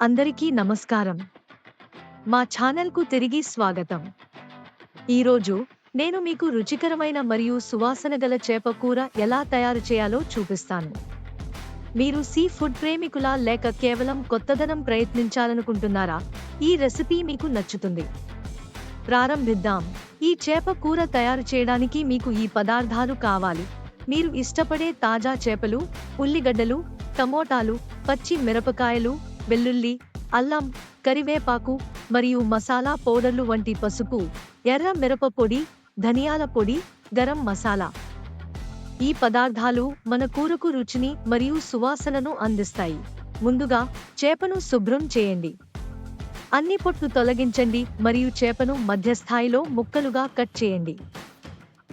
అందరికీ నమస్కారం. మా ఛానల్కు తిరిగి స్వాగతం. ఈరోజు నేను మీకు రుచికరమైన మరియు సువాసన గల చేప కూర ఎలా తయారు చేయాలో చూపిస్తాను. మీరు సీ ఫుడ్ ప్రేమికులా లేక కేవలం కొత్తదనం ప్రయత్నించాలనుకుంటున్నారా? ఈ రెసిపీ మీకు నచ్చుతుంది. ప్రారంభిద్దాం. ఈ చేప కూర తయారు చేయడానికి మీకు ఈ పదార్థాలు కావాలి. మీరు ఇష్టపడే తాజా చేపలు ఉల్లిగడ్డలు టమోటాలు పచ్చి మిరపకాయలు వెల్లుల్లి అల్లం కరివేపాకు మరియు మసాలా పౌడర్లు వంటి పసుపు ఎర్ర మిరప పొడి ధనియాల పొడి గరం మసాలా. ఈ పదార్థాలు మన కూరకు రుచిని మరియు సువాసనను అందిస్తాయి. ముందుగా చేపను శుభ్రం చేయండి. అన్ని పొట్టు తొలగించండి మరియు చేపను మధ్యస్థాయిలో ముక్కలుగా కట్ చేయండి.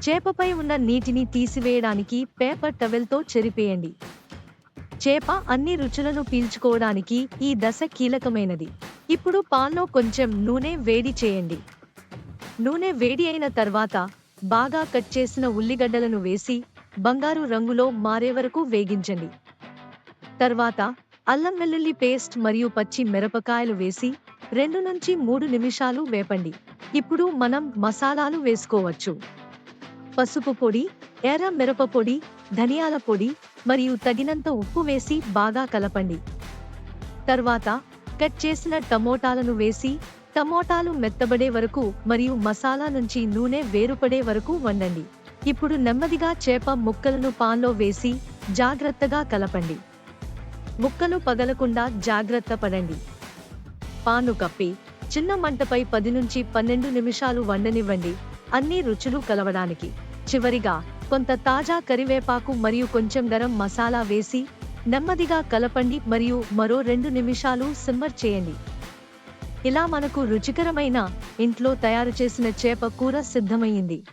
చేపపై ఉన్న నీటిని తీసివేయడానికి పేపర్ టవెల్తో చెరిపేయండి. చేప అన్ని రుచులను పీల్చుకోవడానికి ఈ దశ కీలకమైనది. ఇప్పుడు పాన్లో కొంచెం నూనె వేడి చేయండి. నూనె వేడి అయిన తర్వాత బాగా కట్ చేసిన ఉల్లిగడ్డలను వేసి బంగారు రంగులో మారే వరకు వేగించండి. తర్వాత అల్లం వెల్లుల్లి పేస్ట్ మరియు పచ్చి మిరపకాయలు వేసి రెండు నుంచి మూడు నిమిషాలు వేపండి. ఇప్పుడు మనం మసాలాలు వేసుకోవచ్చు. పసుపు పొడి ఎర్ర మిరప పొడి ధనియాల పొడి మరియు తగినంత ఉప్పు వేసి బాగా కలపండి. తర్వాత కట్ చేసిన టమోటాలను వేసి టమోటాలు మెత్తబడే వరకు మరియు మసాలా నుంచి నూనె వేరుపడే వరకు వండండి. ఇప్పుడు నెమ్మదిగా చేప ముక్కలను పాన్లో వేసి జాగ్రత్తగా కలపండి. ముక్కలు పగలకుండా జాగ్రత్త పడండి. పాను కప్పి చిన్న మంటపై పది నుంచి పన్నెండు నిమిషాలు వండనివ్వండి. అన్ని రుచులు కలవడానికి. చివరిగా కొంత తాజా కరివేపాకు మరియు కొంచెం గరం మసాలా వేసి నెమ్మదిగా కలపండి మరియు మరో రెండు నిమిషాలు సిమ్మర్ చేయండి. ఇలా మనకు రుచికరమైన ఇంట్లో తయారు చేసిన చేప కూర సిద్ధమయ్యింది